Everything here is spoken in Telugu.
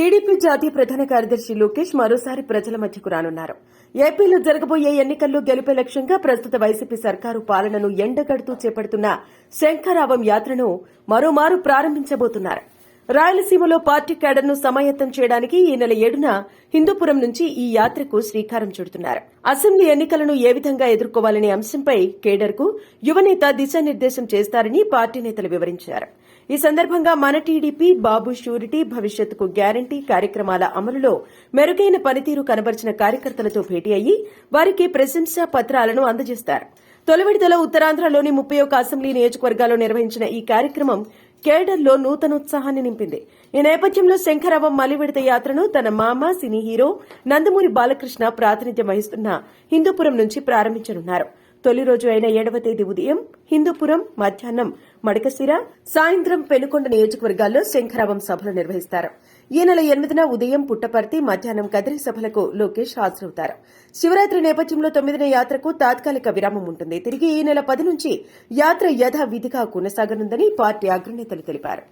టీడీపీ జాతీయ ప్రధాన కార్యదర్శి లోకేష్ మరోసారి ప్రజల మధ్యకు రానున్నారు. ఏపీలో జరగబోయే ఎన్నికల్లో గెలుపే లక్ష్యంగా ప్రస్తుత వైసీపీ సర్కారు పాలనను ఎండగడుతూ చేపడుతున్న శంఖరావం యాత్రను మరోమారు ప్రారంభించబోతున్నారు. రాయలసీమలో పార్టీ కేడర్ను సమాయత్తం చేయడానికి ఈ నెల ఏడున హిందూపురం నుంచి ఈ యాత్రకు శ్రీకారం చుడుతున్నారు. అసెంబ్లీ ఎన్నికలను ఏ విధంగా ఎదుర్కోవాలనే అంశంపై కేడర్కు యువనేత దిశానిర్దేశం చేస్తారని పార్టీ నేతలు వివరించారు. ఈ సందర్భంగా మన టీడీపీ బాబు షూరిటీ భవిష్యత్తుకు గ్యారంటీ కార్యక్రమాల అమలులో మెరుగైన పనితీరు కనబరిచిన కార్యకర్తలతో భేటీ అయ్యి వారికి ప్రశంసా పత్రాలను అందజేస్తారు. తొలి విడతలో ఉత్తరాంధ్రలోని ముప్పై ఒక్క అసెంబ్లీ నియోజకవర్గాల్లో నిర్వహించిన ఈ కార్యక్రమం కేడర్లో నూతనోత్సాహాన్ని నింపింది. ఈ నేపథ్యంలో శంకరరావం మలి విడత యాత్రను తన మామ సినీ హీరో నందమూరి బాలకృష్ణ ప్రాతినిధ్యం వహిస్తున్న హిందూపురం నుంచి ప్రారంభించనున్నారు. తొలి రోజు అయిన ఏడవ తేదీ ఉదయం హిందూపురం మధ్యాహ్నం మడకశిర సాయంత్రం పెనుకొండ నియోజకవర్గాల్లో శంఖరావం సభలు నిర్వహిస్తారు. ఈ నెల ఎనిమిదిన ఉదయం పుట్టపర్తి మధ్యాహ్నం కదిరి సభలకు లోకేష్ హాజరవుతారు. శివరాత్రి నేపథ్యంలో తొమ్మిదిన యాత్రకు తాత్కాలిక విరామం ఉంటుంది. తిరిగి ఈ నెల పది నుంచి యాత్ర యథావిధిగా కొనసాగనుందని పార్టీ అగ్రనేతలు తెలిపారు.